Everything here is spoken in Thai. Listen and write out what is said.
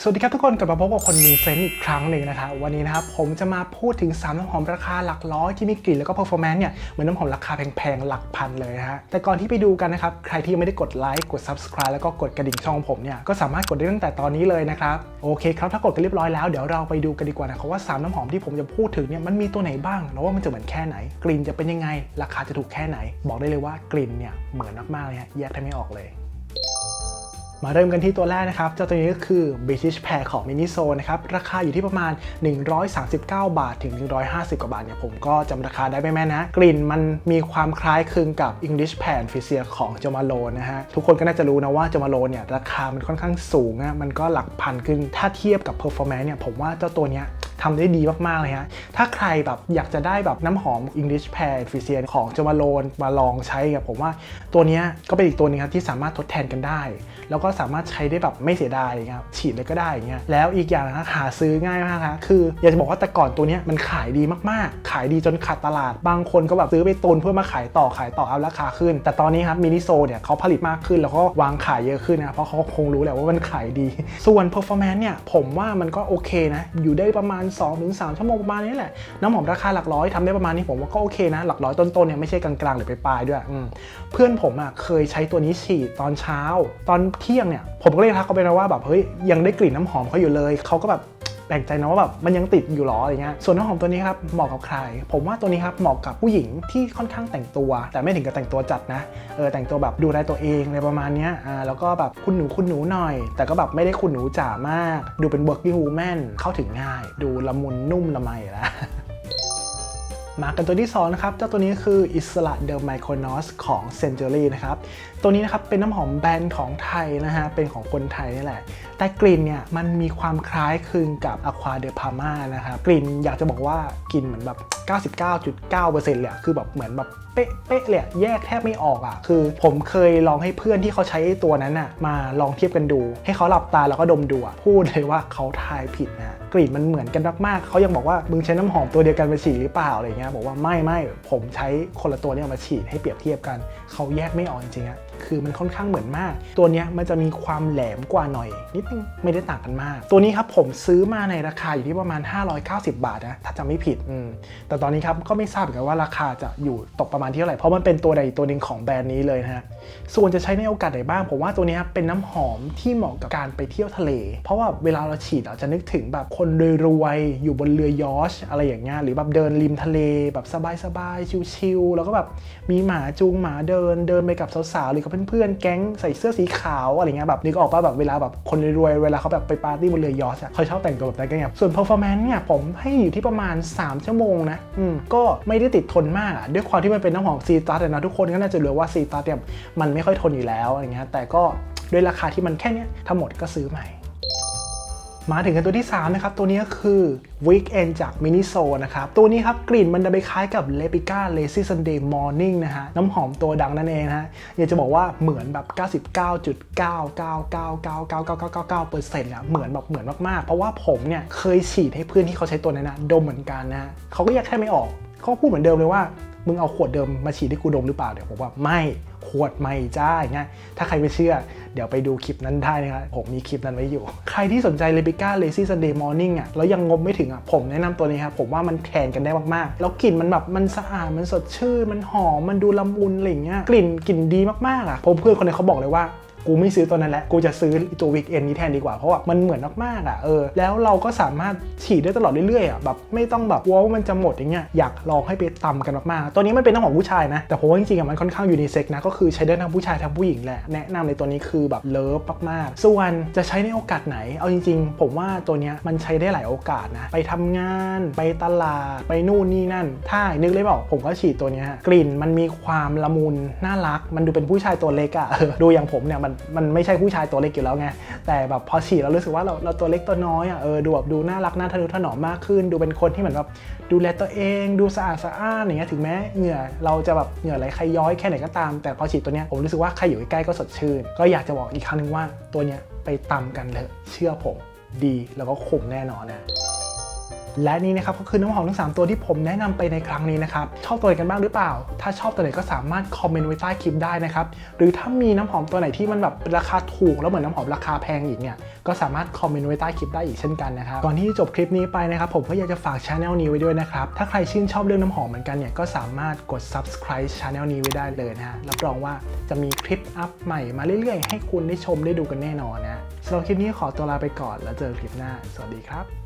สวัสดีครับทุกคนกลับมาพบกับคนมีเซนต์อีกครั้งหนึ่งนะครับวันนี้นะครับผมจะมาพูดถึง3น้ำหอมราคาหลักร้อยที่มีกลิ่นแล้วก็เพอร์ฟอร์แมนซ์เนี่ยเหมือนน้ำหอมราคาแพงๆหลักพันเลยนะฮะแต่ก่อนที่ไปดูกันนะครับใครที่ยังไม่ได้กดไลค์กด subscribe แล้วก็กดกระดิ่งช่องผมเนี่ยก็สามารถกดได้ตั้งแต่ตอนนี้เลยนะครับโอเคครับถ้ากดกันเรียบร้อยแล้วเดี๋ยวเราไปดูกันดีกว่านะครับว่าสามน้ำหอมที่ผมจะพูดถึงเนี่ยมันมีตัวไหนบ้างแล้วว่ามันจะเหมือนแค่ไหน กลิ่นจะเป็นยังไง ราคาจะถูกแค่ไหน บอกได้เลยว่ากลิ่นเนี่ยเหมือนมากๆเลยฮะแยกได้ไม่ออกเลย มาเริ่มกันที่ตัวแรกนะครับ เจ้าตัวนี้ก็คือ British Pair ของ Miniso นะครับ ราคาอยู่ที่ประมาณ 139 บาทถึง 150 กว่าบาทเนี่ยผมก็จำราคาได้ไม่แม่นะ กลิ่นมันมีความคล้ายคลึงกับ English Pair f i s i a ของ j o m a l o นะฮะ ทุกคนก็น่าจะรู้นะว่า j o m a l o เนี่ยราคามันค่อนข้างสูงอะมันก็หลักพันขึ้น ถ้าเทียบกับ Performance เนี่ยผมว่าเจ้าตัวเนี้ย ทำได้ดีมากๆเลยฮะ ถ้าใครแบบอยากจะได้แบบน้ำหอม English Pear f i s i a ของจมาโลนมาลองใช้กับผมว่าตัวนี้ก็เป็นอีกตัวหนึงครับที่สามารถทดแทนกันได้ แล้วก็สามารถใช้ได้แบบไม่เสียดายครับฉีดเลยก็ได้อย่างเงี้ยแล้วอีกอย่างนะหาซื้อง่ายมากครับคืออยากจะบอกว่าแต่ก่อนตัวนี้มันขายดีมากๆ ขายดีจนขาดตลาด บางคนก็แบบซื้อไปตุนเพื่อมาขายต่อขายต่อเอาราคาขึ้น แต่ตอนนี้ครับมินิโซเนี่ยเขาผลิตมากขึ้นแล้วก็วางขายเยอะขึ้นนะเพราะเขาคงรู้แหละว่ามันขายดี ส่วน performance เนี่ยผมว่ามันก็โอเคนะอยู่ได้ประมาณ2-3ชั่วโมงประมาณนี้แหละ น้ำหอมราคาหลักร้อยทำได้ประมาณนี้ผมว่าก็โอเคนะ หลักร้อยต้นๆเนี่ยไม่ใช่กลางๆหรือปลายๆด้วย เพื่อนผมอะเคยใช้ตัวนี้ฉีดตอนเช้า ตอนเที่ยงเนี่ยผมก็เลยทักเขาไปนะว่าแบบเฮ้ยยังได้กลิ่นน้ำหอมเขาอยู่เลยเขาก็แบบ แปลกใจนะว่าแบบมันยังติดอยู่หรออะไรเงี้ยส่วนน้ำหอมตัวนี้ครับเหมาะกับใคร ผมว่าตัวนี้ครับเหมาะกับผู้หญิงที่ค่อนข้างแต่งตัว แต่ไม่ถึงกับแต่งตัวจัดนะเออแต่งตัวแบบดูแลตัวเองอะไรประมาณเนี้ยอ่าแล้วก็แบบคุณหนูคุณหนูหน่อย แต่ก็แบบไม่ได้คุณหนูจ๋ามาก ดูเป็น working woman เข้าถึงง่าย ดูละมุนนุ่มละไมแล้ว มากันตัวที่2นะครับเจ้าตัวนี้คืออิสระเดอ m ไมโครนอสของ Century นะครับ ตัวนี้นะครับเป็นน้ำหอมแบรนด์ของไทยนะฮะ เป็นของคนไทยนี่แหละ แต่กลิ่นเนี่ยมันมีความคล้ายคลึงกับอควาเดพาม่านะครับ กลิ่นอยากจะบอกว่ากลิ่นเหมือนแบบ 99.9%เลยอะคือแบบเหมือนแบบ เป๊ะๆเลยแยกแทบไม่ออกอะคือผมเคยลองให้เพื่อนที่เขาใช้ตัวนั้นอะมาลองเทียบกันดู ให้เขาหลับตาแล้วก็ดมดูพูดเลยว่าเขาทายผิดนะกลิ่นมันเหมือนกันมากๆเขายังบอกว่ามึงใช้น้ำหอมตัวเดียวกันมาฉีดหรือเปล่าอะไรเงี้ยบอกว่าไม่ไม่ผมใช้คนละตัวเนี่ยมาฉีดให้เปรียบเทียบกันเขาแยกไม่ออกจริงๆอะ คือมันค่อนข้างเหมือนมาก ตัวนี้มันจะมีความแหลมกว่าหน่อย นิดนึงไม่ได้ต่างกันมาก ตัวนี้ครับผมซื้อมาในราคาอยู่ที่ประมาณ 590 บาทนะถ้าจำไม่ผิดอืมแต่ตอนนี้ครับก็ไม่ทราบเหมือนกันว่าราคาจะอยู่ตกประมาณที่เท่าไหร่เพราะมันเป็นตัวใดตัวหนึ่งของแบรนด์นี้เลยนะฮะส่วนจะใช้ในโอกาสไหนบ้าง ผมว่าตัวนี้เป็นน้ำหอมที่เหมาะกับการไปเที่ยวทะเล เพราะว่าเวลาเราฉีดเราจะนึกถึงแบบคนรวยๆอยู่บนเรือยอชอะไรอย่างเงี้ยหรือแบบเดินริมทะเลแบบสบายๆชิลๆแล้วก็แบบมีหมาจูงหมาเดินเดินไปกับสาวๆหรือกับเพื่อนๆ แก๊งใส่เสื้อสีขาวอะไรเงี้ยแบบนึกออกป่ะแบบเวลาแบบคนรวยๆเวลาเขาแบบไปปาร์ตี้บนเรือยอชอะเขาชอบแต่งตัวแบบนั้นกันไงส่วน performance เนี่ยผมให้อยู่ที่ประมาณ 3 ชั่วโมงนะอืมก็ไม่ได้ติดทนมากอะด้วยความที่มันเป็นน้ำหอมซีตัสนะทุกคนก็น่าจะรู้ว่าซีตัสเนี่ยมันไม่ค่อยทนอยู่แล้วอะไรเงี้ยแต่ก็ด้วยราคาที่มันแค่เนี้ยทั้งหมดก็ซื้อใหม่ มาถึงกันตัวที่ 3 นะครับ ตัวนี้ก็คือ Weekend จาก Miniso นะครับ ตัวนี้ครับ กลิ่นมันจะไปคล้ายกับ Lepica Lazy Sunday Morning นะฮะ น้ำหอมตัวดังนั่นเองนะฮะ อยากจะบอกว่าเหมือนแบบ 99.999999999%อะเหมือนแบบเหมือนมากๆ เพราะว่าผมเนี่ยเคยฉีดให้เพื่อนที่เขาใช้ตัวนั้นนะดมเหมือนกันนะเขาก็แยกแค่ไม่ออก เขาพูดเหมือนเดิมเลยว่า มึงเอาขวดเดิมมาฉีดให้กูดมหรือเปล่าเดี๋ยวผมว่าไม่ขวดไม่จ้าอย่ายถ้าใครไม่เชื่อ เดี๋ยวไปดูคลิปนั้นได้นะครับผมมีคลิปนั้นไว้อยู่ ใครที่สนใจ l e b i c a Lazy Sunday Morning อะแล้วยังงบไม่ถึงอะผมแนะนำตัวนี้ครับผมว่ามันแทนกันได้มากๆ แล้วกลิ่นมันแบบมันสะอาดมันสดชื่นมันหอมมันดูละมุนอะไรอย่างเงี้ยกลิ่นกลิ่นดีมากๆอะผมเพื่อนคนนึงเขาบอกเลยว่า กูไม่ซื้อตัวนั้นแล้วกูจะซื้อตัววิกเอนนี้แทนดีกว่าเพราะว่ามันเหมือนมากๆอะเออแล้วเราก็สามารถฉีดได้ตลอดเรื่อยๆอะแบบไม่ต้องแบบกลัวว่ามันจะหมดอย่างเงี้ยอยากลองให้ไปตำกันมากๆตัวนี้มันเป็นน้ำหอมผู้ชายนะ แต่ผมว่าจริงๆอะมันค่อนข้างยูนิเซ็กนะก็คือใช้ได้ทั้งผู้ชายทั้งผู้หญิงแหละแนะนำในตัวนี้คือแบบเลิฟมากๆ ส่วนจะใช้ในโอกาสไหน เอาจริง ๆ ผมว่าตัวเนี้ยมันใช้ได้หลายโอกาสนะไปทำงานไปตลาดไปนู่นนี่นั่น ถ้านึกเลยบอกผมก็ฉีดตัวนี้กลิ่นมันมีความละมุนน่ารัก มันดูเป็นผู้ชายตัวเล็กอะเออดูอย่างผมเนี่ยมันมันไม่ใช่ผู้ชายตัวเล็กอยู่แล้วไง แต่แบบพอฉีดเรารู้สึกว่าเราเราตัวเล็กตัวน้อยอะเออดูแบบดูน่ารักน่าทะนุถนอมมากขึ้น ดูเป็นคนที่เหมือนแบบดูแลตัวเอง ดูสะอาดสะอ้านอย่างเงี้ยถึงแม้เหงื่อเราจะแบบเหงื่อไหลใครย้อยแค่ไหนก็ตาม แต่พอฉีดตัวเนี้ยผมรู้สึกว่าใครอยู่ใกล้ก็สดชื่น ก็อยากจะบอกอีกครั้งหนึงว่าตัวเนี้ยไปตำกันเลยเชื่อผมดีแล้วก็คุ้มแน่นอนนะ และนี่นะครับก็คือน้ำหอมทั้ง 3 ตัวที่ผมแนะนำไปในครั้งนี้นะครับ ชอบตัวไหนกันบ้างหรือเปล่า ถ้าชอบตัวไหนก็สามารถคอมเมนต์ไว้ใต้คลิปได้นะครับ หรือถ้ามีน้ำหอมตัวไหนที่มันแบบราคาถูกแล้วเหมือนน้ำหอมราคาแพงอีกเนี่ยก็สามารถคอมเมนต์ไว้ใต้คลิปได้อีกเช่นกันนะครับ ก่อนที่จะจบคลิปนี้ไปนะครับผมก็อยากจะฝากช anel นี้ไว้ด้วยนะครับ ถ้าใครชื่นชอบเรื่องน้ำหอมเหมือนกันเนี่ยก็สามารถกด subscribe channel นี้ไว้ได้เลยนะฮะ รับรองว่าจะมีคลิปอัพใหม่มาเรื่อยๆ ให้คุณได้ชมได้ดูกันแน่นอนนะสำหรับคลิปนี้ขอตัวลาไปก่อนแล้วเจอคลิปหน้า สวัสดีครับ